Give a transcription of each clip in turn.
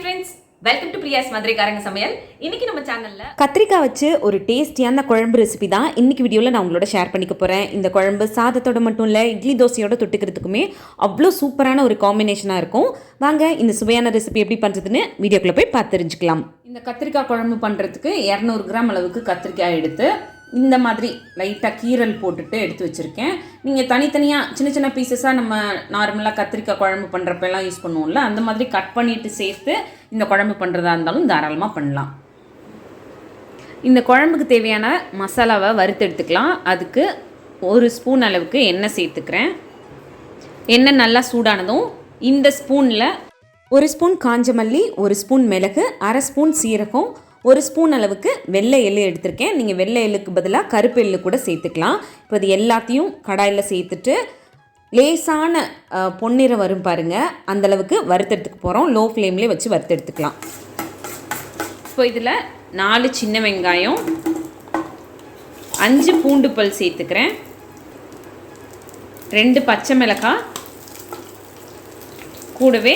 Friends welcome to Priya's மதுரைக்காரங்க சமையல் இன்னைக்கு நம்ம சேனல்ல கத்திரிக்காய் வச்சு ஒரு டேஸ்டியான குழம்பு ரெசிபி தான் இன்னைக்கு வீடியோவில் நான் உங்களோட ஷேர் பண்ணிக்க போகிறேன் இந்த குழம்பு சாதத்தோட மட்டும் இல்லை இட்லி தோசையோட தொட்டுக்கிறதுக்குமே அவ்வளோ சூப்பரான ஒரு காம்பினேஷனாக இருக்கும். வாங்க இந்த சுவையான ரெசிபி எப்படி பண்ணுறதுன்னு வீடியோக்குள்ளே போய் பார்த்து தெரிஞ்சுக்கலாம். இந்த கத்திரிக்காய் குழம்பு பண்ணுறதுக்கு இரநூறு கிராம் அளவுக்கு கத்திரிக்காய் எடுத்து இந்த மாதிரி லைட்டாக கீரல் போட்டுட்டு எடுத்து வச்சுருக்கேன். நீங்கள் தனித்தனியாக சின்ன சின்ன பீசஸாக நம்ம நார்மலாக கத்திரிக்காய் குழம்பு பண்ணுறப்பெல்லாம் யூஸ் பண்ணுவோம்ல அந்த மாதிரி கட் பண்ணிவிட்டு சேர்த்து இந்த குழம்பு பண்ணுறதா இருந்தாலும் தாராளமாக பண்ணலாம். இந்த குழம்புக்கு தேவையான மசாலாவை வறுத்து எடுத்துக்கலாம். அதுக்கு ஒரு ஸ்பூன் அளவுக்கு எண்ணெய் சேர்த்துக்கிறேன். எண்ணெய் நல்லா சூடானதும் இந்த ஸ்பூனில் ஒரு ஸ்பூன் காஞ்ச மல்லி ஒரு ஸ்பூன் மிளகு அரை ஸ்பூன் சீரகம் ஒரு ஸ்பூன் அளவுக்கு வெள்ளை எள்ளு எடுத்திருக்கேன். நீங்கள் வெள்ளை எள்ளுக்கு பதிலாக கருப்பு எள்ளு கூட சேர்த்துக்கலாம். இப்போ இது எல்லாத்தையும் கடாயில் சேர்த்துட்டு லேசான பொன்னிற பொன்னிறம் வரும் பாருங்கள் அந்தளவுக்கு வறுத்தெடுத்துக்க போகிறோம் லோ ஃப்ளேம்லேயே வச்சு வறுத்தெடுத்துக்கலாம். இப்போ இதில் நாலு சின்ன வெங்காயம் அஞ்சு பூண்டு பல் சேர்த்துக்கிறேன். ரெண்டு பச்சை மிளகாய் கூடவே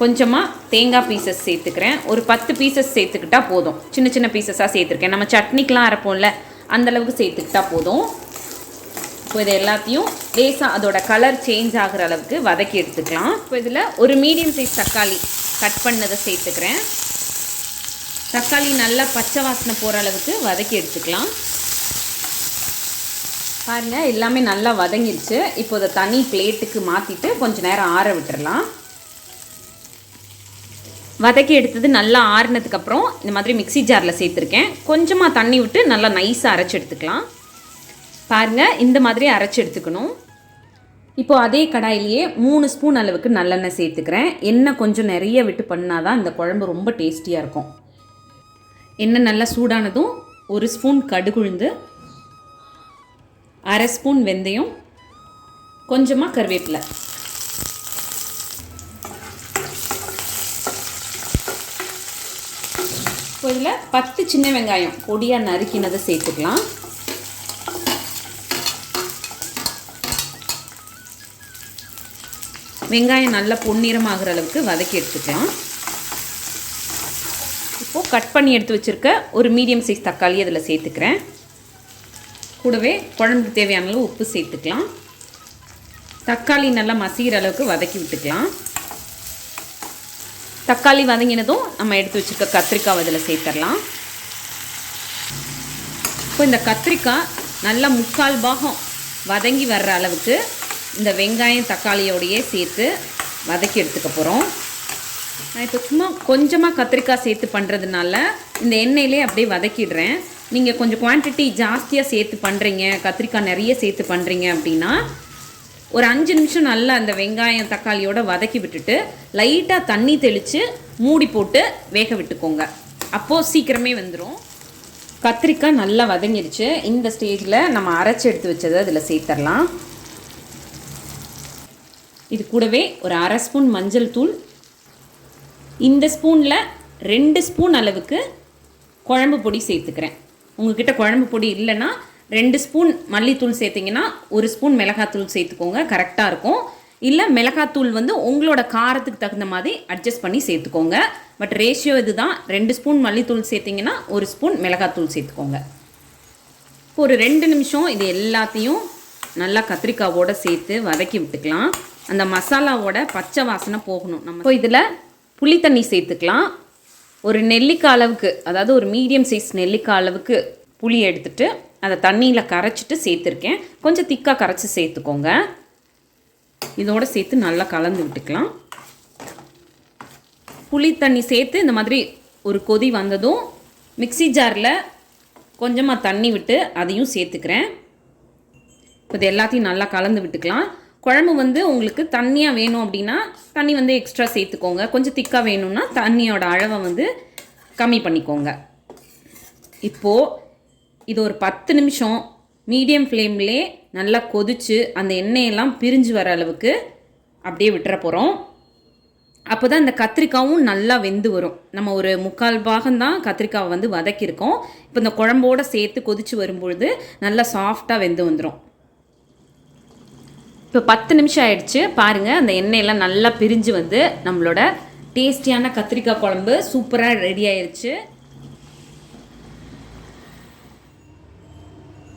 கொஞ்சமாக தேங்காய் பீசஸ் சேர்த்துக்கிறேன். ஒரு பத்து பீசஸ் சேர்த்துக்கிட்டா போதும். சின்ன சின்ன பீசஸாக சேர்த்துருக்கேன். நம்ம சட்னிக்கெலாம் அரைப்போம்ல அந்த அளவுக்கு சேர்த்துக்கிட்டா போதும். இப்போ இது எல்லாத்தையும் லேசாக அதோட கலர் சேஞ்ச் ஆகிற அளவுக்கு வதக்கி எடுத்துக்கலாம். இப்போ இதில் ஒரு மீடியம் சைஸ் தக்காளி கட் பண்ணதை சேர்த்துக்கிறேன். தக்காளி நல்லா பச்சை வாசனை போகிற அளவுக்கு வதக்கி எடுத்துக்கலாம். பாருங்கள் எல்லாமே நல்லா வதங்கிடுச்சு இப்போ இதை தனி பிளேட்டுக்கு மாற்றிட்டு கொஞ்சம் நேரம் ஆற விட்டுறலாம். வதக்கி எடுத்தது நல்லா ஆறுனதுக்கப்புறம் இந்த மாதிரி மிக்ஸி ஜாரில் சேர்த்துருக்கேன். கொஞ்சமாக தண்ணி விட்டு நல்லா நைஸாக அரைச்சி எடுத்துக்கலாம். பாருங்கள் இந்த மாதிரி அரைச்சி எடுத்துக்கணும். இப்போ அதே கடாயிலேயே மூணு ஸ்பூன் அளவுக்கு நல்லெண்ணெய் சேர்த்துக்கிறேன். எண்ணெய் கொஞ்சம் நிறைய விட்டு பண்ணால் தான் இந்த குழம்பு ரொம்ப டேஸ்டியாக இருக்கும். எண்ணெய் நல்லா சூடானதும் ஒரு ஸ்பூன் கடுகுழுந்து அரை ஸ்பூன் வெந்தயம் கொஞ்சமாக கருவேப்பிலை. இப்போ இதில் பத்து சின்ன வெங்காயம். பொடியாக நறுக்கினதை சேர்த்துக்கலாம். வெங்காயம் நல்லா பொன்னிறமாகிற அளவுக்கு வதக்கி எடுத்துக்கலாம். இப்போது கட் பண்ணி எடுத்து வச்சுருக்க ஒரு மீடியம் சைஸ் தக்காளி அதில் சேர்த்துக்கிறேன். கூடவே குழம்புக்கு தேவையான அளவு உப்பு சேர்த்துக்கலாம். தக்காளி நல்லா மசிகிற அளவுக்கு வதக்கி விட்டுக்கலாம். தக்காளி வதங்கினதும் நம்ம எடுத்து வச்சுருக்க கத்திரிக்காய் அதில் சேர்த்துடலாம். இப்போ இந்த கத்திரிக்காய் நல்லா முக்கால் பாகம் வதங்கி வர்ற அளவுக்கு இந்த வெங்காயம் தக்காளியோடையே சேர்த்து வதக்கி எடுத்துக்க போகிறோம். நான் இப்போ சும்மா கொஞ்சமாக கத்திரிக்காய் சேர்த்து பண்ணுறதுனால இந்த எண்ணெயிலே அப்படியே வதக்கிடுறேன். நீங்கள் கொஞ்சம் குவான்டிட்டி ஜாஸ்தியாக சேர்த்து பண்ணுறீங்க கத்திரிக்காய் நிறைய சேர்த்து பண்ணுறீங்க அப்படின்னா ஒரு அஞ்சு நிமிஷம் நல்லா அந்த வெங்காயம் தக்காளியோட வதக்கி விட்டுட்டு லைட்டாக தண்ணி தெளித்து மூடி போட்டு வேக விட்டுக்கோங்க. அப்போது சீக்கிரமே வந்துடும் கத்திரிக்காய் நல்லா வதங்கிடுச்சு இந்த ஸ்டேஜில் நம்ம அரைச்சி எடுத்து வச்சதை அதில் சேர்த்துடலாம் இது கூடவே ஒரு அரை ஸ்பூன் மஞ்சள் தூள். இந்த ஸ்பூனில் ரெண்டு ஸ்பூன் அளவுக்கு குழம்பு பொடி சேர்த்துக்கிறேன். உங்ககிட்ட குழம்பு பொடி இல்லைன்னா ரெண்டு ஸ்பூன் மல்லித்தூள் சேர்த்திங்கன்னா ஒரு ஸ்பூன் மிளகாத்தூள் சேர்த்துக்கோங்க கரெக்டாக இருக்கும். இல்லை மிளகாத்தூள் வந்து உங்களோட காரத்துக்கு தகுந்த மாதிரி அட்ஜஸ்ட் பண்ணி சேர்த்துக்கோங்க. பட் ரேஷியோ இதுதான். ரெண்டு ஸ்பூன் மல்லித்தூள் சேர்த்திங்கன்னா ஒரு ஸ்பூன் மிளகாத்தூள் சேர்த்துக்கோங்க. இப்போ ஒரு ரெண்டு நிமிஷம் இது எல்லாத்தையும் நல்லா கத்திரிக்காவோட சேர்த்து வதக்கி விட்டுக்கலாம். அந்த மசாலாவோட பச்சை வாசனை போகணும். நம்ம இப்போ இதில் புளி தண்ணி சேர்த்துக்கலாம். ஒரு நெல்லிக்காய் அளவுக்கு அதாவது ஒரு மீடியம் சைஸ் நெல்லிக்காய் அளவுக்கு புளி எடுத்துகிட்டு அதை தண்ணியில் கரைச்சிட்டு சேர்த்துருக்கேன். கொஞ்சம் திக்காக கரைச்சி சேர்த்துக்கோங்க. இதோடு சேர்த்து நல்லா கலந்து விட்டுக்கலாம். புளி தண்ணி சேர்த்து இந்த மாதிரி ஒரு கொதி வந்ததும் மிக்ஸி ஜாரில் கொஞ்சமாக தண்ணி விட்டு அதையும் சேர்த்துக்கிறேன். இப்போ இது எல்லாத்தையும் நல்லா கலந்து விட்டுக்கலாம். குழம்பு வந்து உங்களுக்கு தண்ணியாக வேணும் அப்படின்னா தண்ணி வந்து எக்ஸ்ட்ரா சேர்த்துக்கோங்க. கொஞ்சம் திக்காக வேணும்னா தண்ணியோட அளவை வந்து கம்மி பண்ணிக்கோங்க. இப்போது இது ஒரு பத்து நிமிஷம் மீடியம் ஃப்ளேம்லே நல்லா கொதிச்சு அந்த எண்ணெயெல்லாம் பிரிஞ்சு வர அளவுக்கு அப்படியே விட்டுற போகிறோம் அப்போ தான் இந்த கத்திரிக்காவும் நல்லா வெந்து வரும். நம்ம ஒரு முக்கால் பாகம்தான் கத்திரிக்காவை வந்து வதக்கியிருக்கோம். இப்போ இந்த குழம்போட சேர்த்து கொதிச்சு வரும்பொழுது நல்லா சாஃப்டாக வெந்து வந்துடும் இப்போ பத்து நிமிஷம் ஆயிடுச்சு. பாருங்கள் அந்த எண்ணெயெல்லாம் நல்லா பிரிஞ்சு வந்து நம்மளோட டேஸ்டியான கத்திரிக்காய் குழம்பு சூப்பராக ரெடி ஆயிடுச்சு